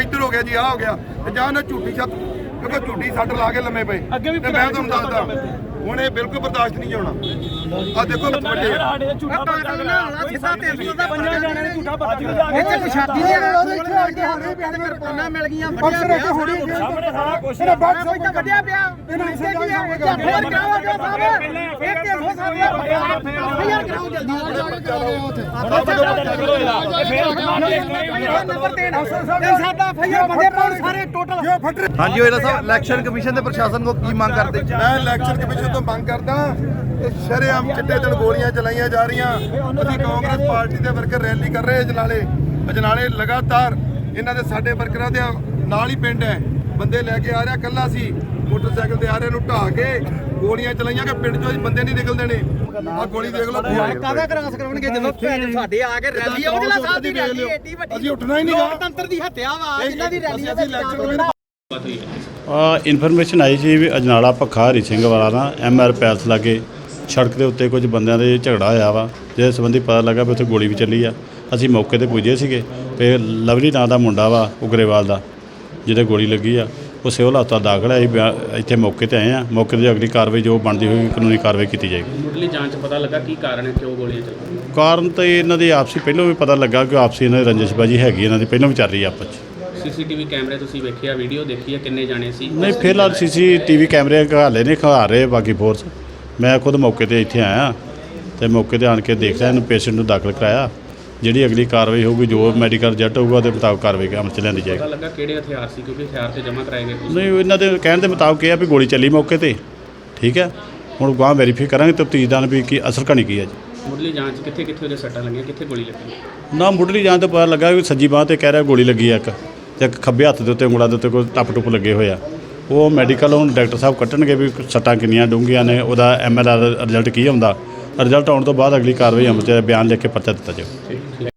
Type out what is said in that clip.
ਇੱਧਰ ਹੋ ਗਿਆ ਜੀ ਆ ਹੋ ਗਿਆ। ਤੇ ਜਾਂ ਨਾ ਝੂਠੀ ਛੱਤ ਕਿਉਂਕਿ ਝੂਠੀ ਸੱਟ ਲਾ ਕੇ ਲੰਮੇ ਪਏ। ਅੱਗੇ ਵੀ ਤੇ ਮੈਂ ਤੁਹਾਨੂੰ ਦੱਸਦਾ ਹੁਣ ਇਹ ਬਿਲਕੁਲ ਬਰਦਾਸ਼ਤ ਨਹੀਂ ਹੋਣਾ। ਆ ਦੇਖੋ ਬੱਚੇ। ਸਾਡੇ ਝੂਠਾ ਬੱਚਾ ਗਿਆ ਸਿੱਧਾ 300 ਦਾ ਪੰਜਾਂ ਜਾਣਿਆਂ ਨੇ ਝੂਠਾ ਬੱਚ ਕੇ ਜਾ ਕੇ ਇੱਥੇ ਛਾਤੀ ਦੇ ਕਿਰਪਾਨਾਂ ਮਿਲ ਗਈਆਂ ਵੱਡਿਆ ਪਿਆ ਸਾਹਮਣੇ ਸਾਰਾ ਕੁਝ ਬਾਹਰ ਕੋਈ ਤਾਂ ਵੱਡਿਆ ਪਿਆ। ਇੱਥੇ ਕੀ ਹੈ ਇਹ ਹੋਰ ਕਰਾਓ ਜੋ ਸਾਹਿਬ ਇਹ 300 ਹਾਂਜੀ ਉਹਦਾ ਸਾਹਿਬ ਇਲੈਕਸ਼ਨ ਕਮਿਸ਼ਨ ਤੇ ਪ੍ਰਸ਼ਾਸਨ ਕੋ ਕੀ ਮੰਗ ਕਰਦੇ? ਮੈਂ ਇਲੈਕਸ਼ਨ ਕਮਿਸ਼ਨ ਤੋਂ ਮੰਗ ਕਰਦਾ ਸ਼ਰੇਆਮ ਚਿੱਟੇ ਦਿਨ ਗੋਲੀਆਂ ਚਲਾਈਆਂ ਜਾ ਰਹੀਆਂ। ਅਸੀਂ ਕਾਂਗਰਸ ਪਾਰਟੀ ਦੇ ਵਰਕਰ ਰੈਲੀ ਕਰ ਰਹੇ ਅਜਨਾਲੇ। ਅਜਨਾਲੇ ਲਗਾਤਾਰ ਇਹਨਾਂ ਦੇ ਸਾਡੇ ਵਰਕਰਾਂ ਦੇ ਨਾਲ ਹੀ ਪਿੰਡ ਹੈ। ਬੰਦੇ ਲੈ ਕੇ ਆ ਰਿਹਾ ਕੱਲਾ ਸੀ। ਮੋਟਰਸਾਈਕਲ ਤੇ ਆ ਰਿਹਾ ਨੂੰ ਢਾਹ ਕੇ ਗੋਲੀਆਂ ਚਲਾਈਆਂ ਕਿ ਪਿੰਡ ਚੋਂ ਬੰਦੇ ਨਹੀਂ ਨਿਕਲਦੇ ਨੇ। ਆ ਗੋਲੀ ਦੇਖ ਲਓ ਕਾਹਦਾ ਕਰਾਸ ਕਰਾਉਣਗੇ ਜਦੋਂ ਭੈਣ ਸਾਡੇ ਆ ਕੇ ਰੈਲੀ ਆ ਉਹਦੇ ਸਾਹਿਬ ਦੀ ਰੈਲੀ ਏਡੀ ਵੱਡੀ ਅਸੀਂ ਉੱਠਣਾ ਹੀ ਨਹੀਂਗਾ ਲੋਕਤੰਤਰ ਦੀ ਹੱਤਿਆ ਵਾ ਜਿਨ੍ਹਾਂ ਦੀ ਰੈਲੀ ਆ ਅਸੀਂ ਇਲੈਕਸ਼ਨ ਇਨਫੋਰਮੇਸ਼ਨ ਆਈ ਸੀ ਵੀ ਅਜਨਾਲਾ ਪੱਖਾ ਹਰੀ ਸਿੰਘ ਵਾਲਾ ਨਾ ਐਮਆਰ ਪੈਲਸ ਲਾਗੇ ਸੜਕ ਦੇ ਉੱਤੇ ਕੁਝ ਬੰਦਿਆਂ ਦੇ ਝਗੜਾ ਹੋਇਆ ਵਾ ਜਿਹਦੇ ਸੰਬੰਧੀ ਪਤਾ ਲੱਗਾ ਵੀ ਉੱਥੇ ਗੋਲੀ ਵੀ ਚੱਲੀ ਆ। ਅਸੀਂ ਮੌਕੇ ਤੇ ਪੁੱਜੇ ਸੀਗੇ ਤੇ ਲਵਲੀ ਨਾਂ ਦਾ ਮੁੰਡਾ ਵਾ ਉਗਰੇਵਾਲ ਦਾ ਜਿਹਦੇ ਗੋਲੀ ਲੱਗੀ ਆ। ਉਹ ਸਿਵਲ ਹਸਪਤਾਲ ਦਾਖਲ ਹੈ ਅਸੀਂ ਬਿਆ- ਇੱਥੇ ਮੌਕੇ ਤੇ ਆਏ ਆ ਮੌਕੇ ਤੇ ਅਗਲੀ ਕਾਰਵਾਈ ਜੋ ਬਣਦੀ ਹੋਈ ਕਾਨੂੰਨੀ ਕਾਰਵਾਈ ਕੀਤੀ ਜਾਏਗੀ। ਮੁੱਢਲੀ ਜਾਂਚ ਪਤਾ ਲੱਗਾ ਕੀ ਕਾਰਨ ਹੈ ਕਿਉਂ ਗੋਲੀਆਂ ਚੱਲੀਆਂ? ਕਾਰਨ ਤਾਂ ਇਹਨਾਂ ਦੀ ਆਪਸੀ ਪਹਿਲਾਂ ਵੀ ਪਤਾ ਲੱਗਾ ਕਿ ਆਪਸੀ ਇਹਨਾਂ ਦੀ ਰੰਜਿਸ਼ਬਾਜੀ ਹੈਗੀ ਇਹਨਾਂ ਦੀ ਪਹਿਲਾਂ ਵੀ ਚੱਲ ਰਹੀ ਆ ਆਪਸ 'ਚ ਸੀਸੀਟੀਵੀ ਕੈਮਰੇ ਤੁਸੀਂ ਵੇਖਿਆ ਵੀਡੀਓ ਦੇਖੀ ਹੈ ਕਿੰਨੇ ਜਾਣੇ ਸੀ? ਨਹੀਂ ਫਿਲਹਾਲ ਸੀਸੀਟੀਵੀ ਕੈਮਰੇ ਘਾਲੇ ਨੇ ਖਾ ਰਹੇ ਬਾਕੀ ਫੋਰਸ। ਮੈਂ ਖੁਦ ਮੌਕੇ ਤੇ ਇੱਥੇ ਆਇਆ ਤੇ ਮੌਕੇ ਤੇ ਆਣ ਕੇ ਦੇਖ ਲਿਆ ਇਹਨੂੰ ਪੇਸ਼ੈਂਟ ਨੂੰ ਦਾਖਲ ਕਰਾਇਆ। ਜਿਹੜੀ ਅਗਲੀ ਕਾਰਵਾਈ ਹੋਊਗੀ ਜੋ ਮੈਡੀਕਲ ਰਿਜ਼ਲਟ ਹੋਊਗਾ ਉਹਦੇ ਮੁਤਾਬਕ ਕਾਰਵਾਈ ਅਮਲ ਚ ਪਤਾ ਜਾਏਗੀ। ਲੱਗਾ ਕਿਹੜੇ ਹਥਿਆਰ ਸੀ ਕਿਉਂਕਿ ਹਥਿਆਰ ਤੇ ਜਮ੍ਹਾਂ ਕਰਾਏ ਗਏ ਤੁਸੀਂ। ਨਹੀਂ ਇਹਨਾਂ ਦੇ ਕਹਿਣ ਦੇ ਮੁਤਾਬਕ ਇਹ ਆ ਵੀ ਗੋਲੀ ਚੱਲੀ ਮੌਕੇ ਤੇ। ਠੀਕ ਹੈ? ਹੁਣ ਗਾਂ ਵੈਰੀਫਾਈ ਕਰਾਂਗੇ ਤਫਤੀਸ਼ਦਾਰ ਵੀ ਕੀ ਅਸਲ ਕਹਾਣੀ ਕੀ ਹੈ ਜੀ। ਮੁੱਢਲੀ ਜਾਂਚ ਕਿੱਥੇ ਕਿੱਥੇ ਉਹਦੇ ਸੱਟਾਂ ਲੱਗੀਆਂ ਕਿੱਥੇ ਗੋਲੀ ਲੱਗੀ? ਨਾ ਮੁੱਢਲੀ ਜਾਣ ਤੋਂ ਪਤਾ ਲੱਗਾ ਕਿ ਸੱਜੀ ਬਾਹ ਤੇ ਕਹਿ ਰਿਹਾ ਗੋਲੀ ਲੱਗੀ ਆ ਇੱਕ। ਤੇ ਇੱਕ ਖੱਬੇ ਹੱਥ ਦੇ ਉੱਤੇ ਉਂਗਲਾਂ ਦੇ ਉੱਤੇ ਕੋਈ ਟੱਪ ਟੁੱਪ ਲੱਗੇ ਹੋਏ ਆ। ਉਹ ਮੈਡੀਕਲ ਹੁਣ ਡਾਕਟਰ ਸਾਹਿਬ ਕੱਟਣਗੇ ਵੀ ਸੱਟਾਂ ਕਿੰਨੀਆਂ ਡੂੰਘੀਆਂ ਨੇ ਉਹਦਾ ਐਮਐਲਆਰ ਰਿਜ਼ਲਟ ਕੀ ਆਉਂਦਾ। ਰਿਜ਼ਲਟ ਆਉਣ ਤੋਂ ਬਾਅਦ ਅਗਲੀ ਕਾਰਵਾਈ ਅਮਲ ਚ ਬਿਆਨ ਲਿਖ ਕੇ ਪਰਚਾ ਦਿੱਤਾ ਜਾਊ।